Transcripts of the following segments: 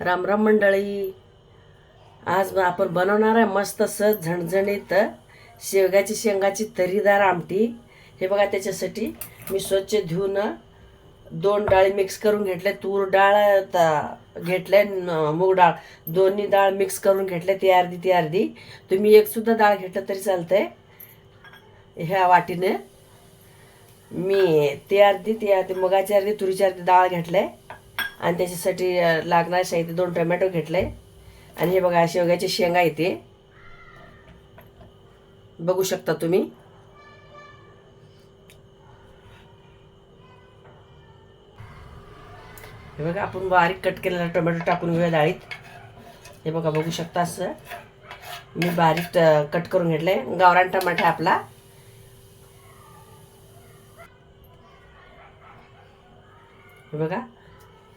रामराम मंडळी. आज आपण बनवणार आहे मस्त सहज झणझणीत शेवग्याची शेंगाची तरीदार आमटी. हे बघा त्याच्यासाठी मी स्वच्छ धुवून दोन डाळी मिक्स करून घेतल्या. तूर डाळ त- घेतल्या मूग डाळ. दोन्ही डाळ मिक्स करून घेतल्या ती अर्धी ती अर्धी. तुम्ही एकसुद्धा डाळ घेतलं तरी चालतंय. ह्या वाटीने मी ती अर्धी ती अर्धी मुगाची अर्धी तुरीची अर्धी डाळ घेतले आणि त्याच्यासाठी लागणार लागणारे साहित्य दोन टोमॅटो घेतले. आणि हे बघा शेवग्याची शेंगा येते. बघू शकता तुम्ही. हे बघा आपण बारीक कट केलेला टोमॅटो टाकून घेऊया डाळीत. हे बघा बघू शकता असं. मी बारीक कट करून घेतले. गावरान टमाटा आपला. हे बघा.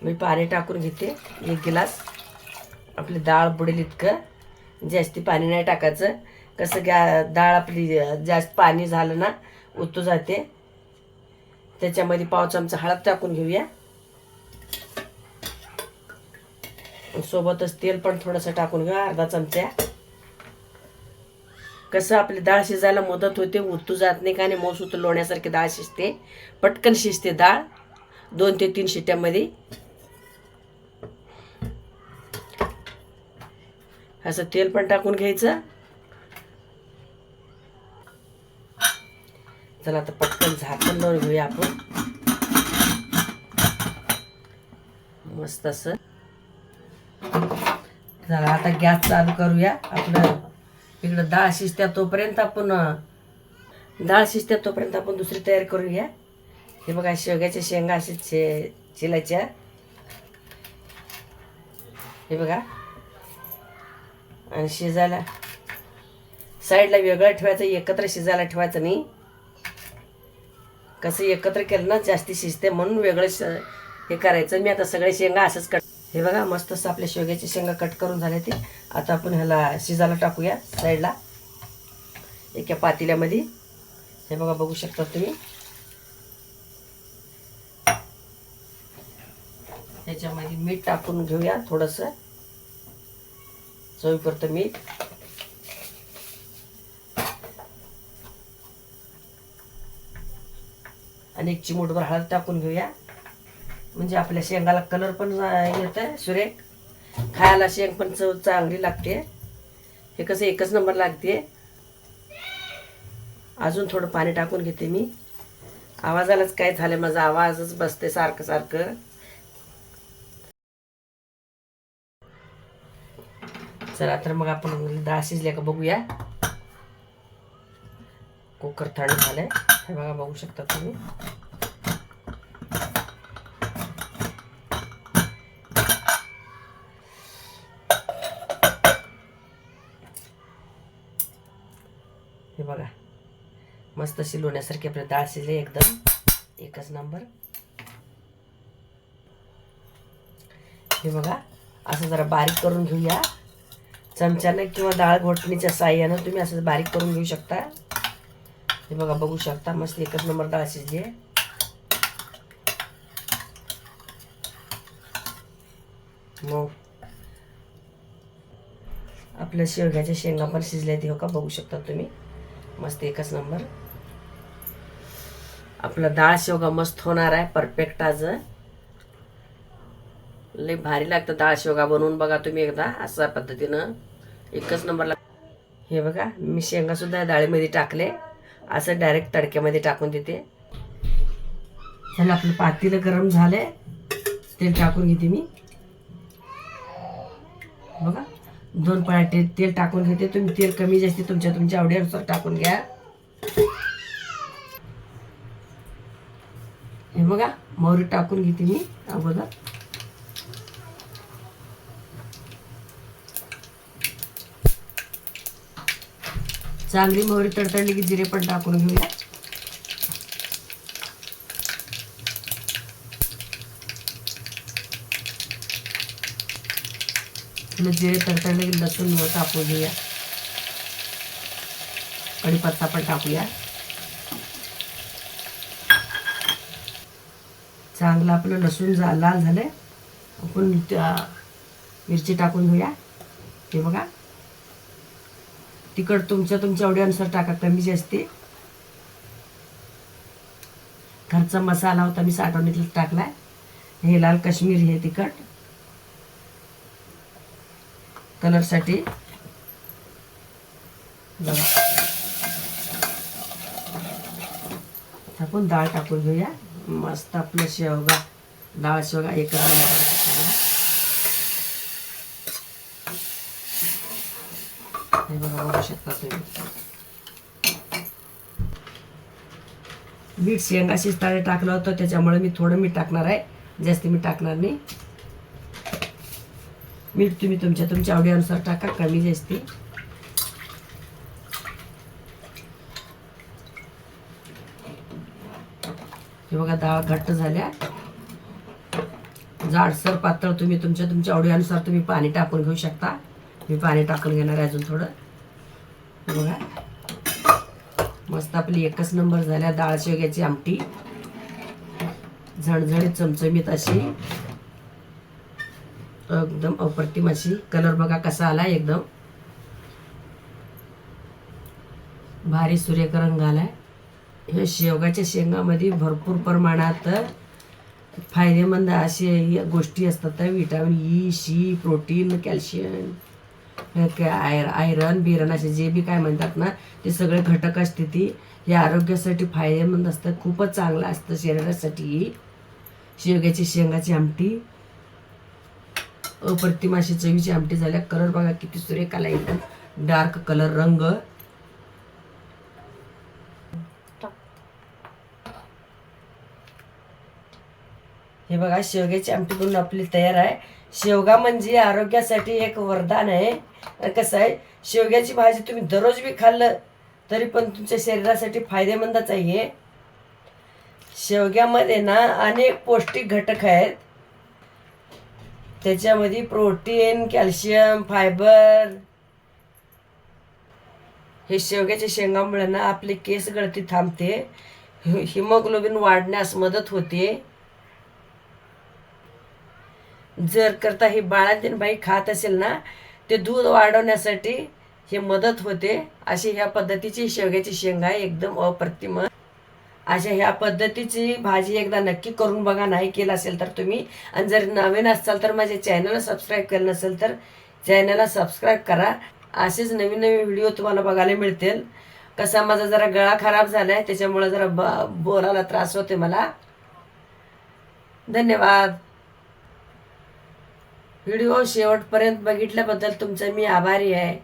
मी पाणी टाकून घेते. एक गिलास. आपली डाळ बुडेल इतकं. जास्ती पाणी नाही टाकायचं. कसं गॅ डाळ आपली जास्त पाणी झालं ना उतू जाते. त्याच्यामध्ये पाव चमचा हळद टाकून घेऊया. सोबतच तेल पण थोडंसं टाकून घेऊया अर्धा चमचा. कसं आपली डाळ शिजायला मदत होते उतू जात नाही का आणि मऊ सुत लोण्यासारखी डाळ शिजते. पटकन शिजते डाळ. दोन ते तीन शिट्ट्यामध्ये असं तेल पण टाकून घ्यायचं. चला आता पटकन झाकण लावून घेऊया आपण. मस्त असं. चला आता गॅस चालू करूया. आपलं इकडं डाळ शिजत्या तोपर्यंत आपण डाळ शिजत्या तोपर्यंत आपण दुसरी तयारी करूया. हे बघा शेवग्याच्या शेंगा असे चि चिलाच्या हे बघा. आणि शिजायला साईडला वेगळं ठेवायचं एकत्र शिजायला ठेवायचं नाही. कसं एकत्र केलं ना जास्ती शिजते म्हणून वेगळं श हे करायचं. मी आता सगळे शेंगा असंच कट हे बघा मस्त असं आपल्या शेवग्याचे शेंगा कट करून झाले ते. आता आपण ह्याला शिजायला टाकूया साईडला. एका पातेल्यामध्ये. हे बघा बघू शकता तुम्ही. ह्याच्यामध्ये मीठ टाकून घेऊया थोडंसं. चवीपुरतं मीठ आणि एक चिमूटभर हळद टाकून घेऊया. म्हणजे आपल्या शेंगाला कलर पण येतं सुरेख. खायला शेंग पण चव चांगली लागते. हे कसं एकच नंबर लागते. अजून थोडं पाणी टाकून घेते मी. आवाजालाच काय झालं माझा आवाजच बसते सारखं सारखं. चला तर मग आपण डाळ शिजल्या का बघूया. कुकर थंड झालंय. हे बघा बघू शकता तुम्ही. हे बघा. मस्त शिलवण्यासारखी आपली डाळ शिजली एकदम. एकच नंबर हे बघा असं जरा बारीक करून घेऊया. चमच्यानं किंवा डाळ घोटणीच्या साह्यानं तुम्ही असं बारीक करून घेऊ शकता. हे बघा बघू शकता मस्त एकच नंबर डाळ शिजली आहे. मग आपल्या शेवग्याच्या शेंगा पण शिजल्या ते हो का बघू शकता तुम्ही. मस्त एकच नंबर. आपला डाळ शेवगा मस्त होणार आहे परफेक्ट आज. लय भारी लागतं डाळ शेवगा बनवून बघा तुम्ही एकदा अशा पद्धतीनं. एकच नंबरला हे बघा मी शेंगा सुद्धा डाळीमध्ये टाकले. असं डायरेक्ट तडक्यामध्ये टाकून देते. ह्याला आपलं पातीलं गरम झालं तेल टाकून घेते मी. बघा दोन पराठे तेल टाकून घेते. तुम्ही तेल कमी जास्त तुमच्या तुमच्या आवडीनुसार टाकून घ्या. हे बघा मोहरी टाकून घेते मी अगोदर. चांगली मोहरी तडतडली की जिरे पण टाकून घेऊया. जिरे तडतडले की लसूण टाकून घेऊया. कढीपत्ता पण टाकूया. चांगलं आपलं लसूण जा लाल झालं आपण त्या मिरची टाकून घेऊया. हे बघा. तिखट तुमच्या तुमच्या आवडीनुसार टाका. कमी जास्ती घरचा मसाला होता मी साठवणीतला टाकलाय. हे लाल काश्मीर हे तिखट. कलरसाठी टाकून आपण डाळ टाकून घेऊया. मस्त आपलं शेवगा डाळ शेवगा एकच हे बघा बघू शकता तुम्ही मीठ शेंगा शिस्ताने टाकलं होतं त्याच्यामुळे मी थोडं मीठ टाकणार आहे. जास्त मीठ टाकणार नाही. मीठ तुम्ही तुमच्या तुमच्या आवडीनुसार टाका कमी जास्ती. हे बघा डाळ घट्ट झाल्या. जाडसर पातळ तुम्ही तुमच्या तुमच्या आवडीनुसार तुम्ही पाणी टाकून घेऊ शकता. मी पाणी टाकून घेणार आहे अजून थोडं. बघा. मस्त आपली एकच नंबर झाल्या डाळ शेवग्याची आमटी. झणझणीत चमचमीत अशी. एकदम अप्रतिम अशी. कलर बघा कसा आला एकदम. भारी सूर्यक रंग आलाय हे शेवगाच्या शेंगामध्ये भरपूर प्रमाणात फायदेमंद असे गोष्टी असतात. Vitamin E C protein calcium. Iyer iron बिरन असे जे बी काय म्हणतात ना ते सगळे घटक असते ती. हे आरोग्यासाठी फायदेमंद असतं खूपच चांगलं असतं शरीरासाठी. शेवग्याची शेंगाची आमटी. अप्रतिम अशी चवीची आमटी झाल्या. कलर बघा किती सुरेखाला एकदम. डार्क कलर रंग. हे बघा शेवग्याची आमटी बनून आपली तयार आहे. शेवगा म्हणजे आरोग्यासाठी एक वरदान आहे. कसं आहे शेवग्याची भाजी तुम्ही दररोज बी खाल्लं तरी पण तुमच्या शरीरासाठी फायदेमंदच आहे. हे. शेवग्यामध्ये ना अनेक पौष्टिक घटक आहेत. त्याच्यामध्ये प्रोटीन कॅल्शियम फायबर. हे शेवग्याच्या शेंगामुळे ना आपली केस गळती थांबते. हि- हिमोग्लोबिन वाढण्यास मदत होते. जर करता हे बाळांतीन बाई खात असेल ना ते दूध वाढवण्यासाठी हे मदत होते. अशी ह्या पद्धतीची शेवग्याची शेंगा आहे एकदम अप्रतिम. अशा ह्या पद्धतीची भाजी एकदा नक्की करून बघा. नाही केलं असेल तर तुम्ही. आणि जर नवीन असाल तर माझ्या चॅनलला सबस्क्राईब केलं नसेल तर चॅनलला सबस्क्राईब करा. असेच नवीन नवीन व्हिडिओ तुम्हाला बघायला मिळतील. कसा माझा जरा गळा खराब झाला आहे त्याच्यामुळे जरा ब बोलायला त्रास होते मला. धन्यवाद. व्हिडिओ शेवटपर्यंत बघितल्याबद्दल तुमचे मी आभारी आहे.